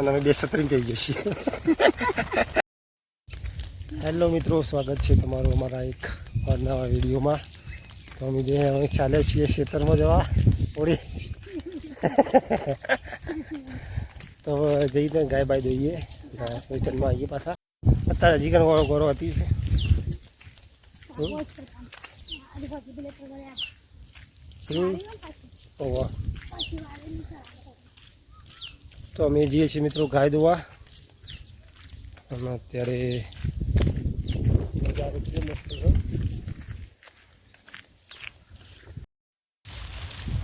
અને અમે બે સત્રીમ કહી જઈએ છીએ. હેલો મિત્રો સ્વાગત છે તમારું અમારા એક નવા વિડીયોમાં. તો અમે જે અમે ચાલ્યા છીએ ખેતરમાં જવા ઓળી. તો જઈને ગાય બાય દઈએ. વેતનમાં આવીએ પાછા. અત્યારે હજી કણ ગોળો ગોળો હતી. છે હમ. તો અમે જઈએ છીએ મિત્રો ગાય દોવા અને અત્યારે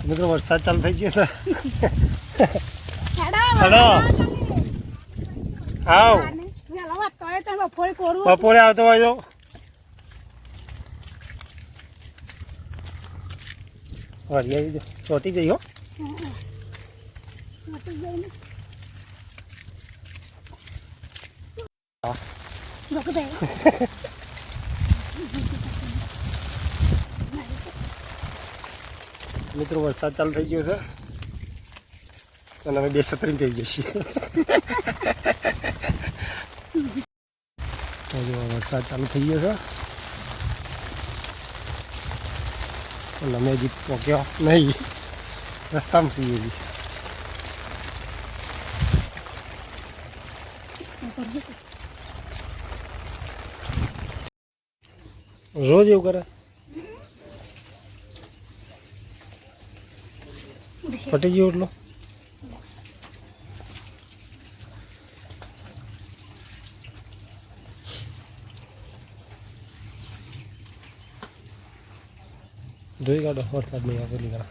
મિત્રો વરસાદ ચાલુ થઈ ગયો છે. આવ. બપોરે આવતો હોય તો. વરિયાળી ચોટી જઈ હો મિત્રો વરસાદ ચાલુ થઈ ગયો છે. અને અમે બે સત્રીમ થઈ જઈએ છીએ. તો જો વરસાદ ચાલુ થઈ ગયો છે. અને અમે હજી પહોંચ્યો નહીં. રસ્તામાં છીએ હજી. રોજ એવું કરે પટી ગયો એટલો જોઈ કાઢો વરસાદ નહીં આવે પેલી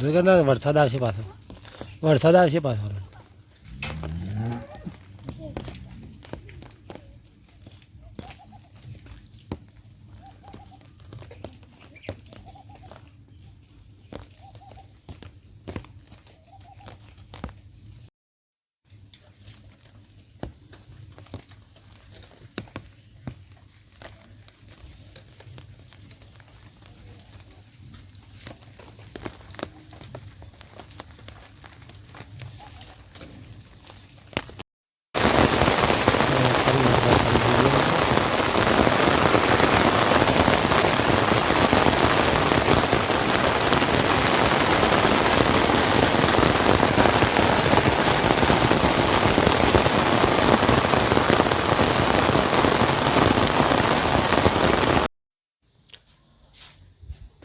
વરસાદ આવશે પાછો. વરસાદ આવશે પાછો તો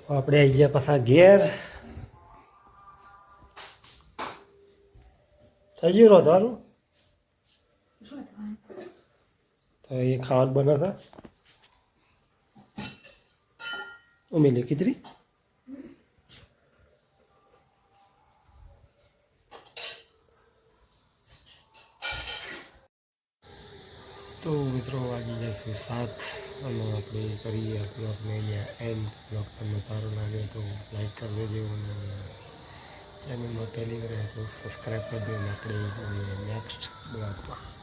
આપણે આવી ગયા પાછા ઘેર. થઈ ગયું રોધવાનું તો એ ખાવાનું બનાવતા. ઉમેલી ખીચડી તો મિત્રો વાગી જશે સાત. અને આપણે કરીએ બ્લોગને અહીંયા એન્ડ બ્લોગ તમને સારો લાગે તો લાઈક કરી દેજો અને ચેનલમાં પહેલી વાર સબસ્ક્રાઈબ કરી અને આપણે નેક્સ્ટ બ્લોગમાં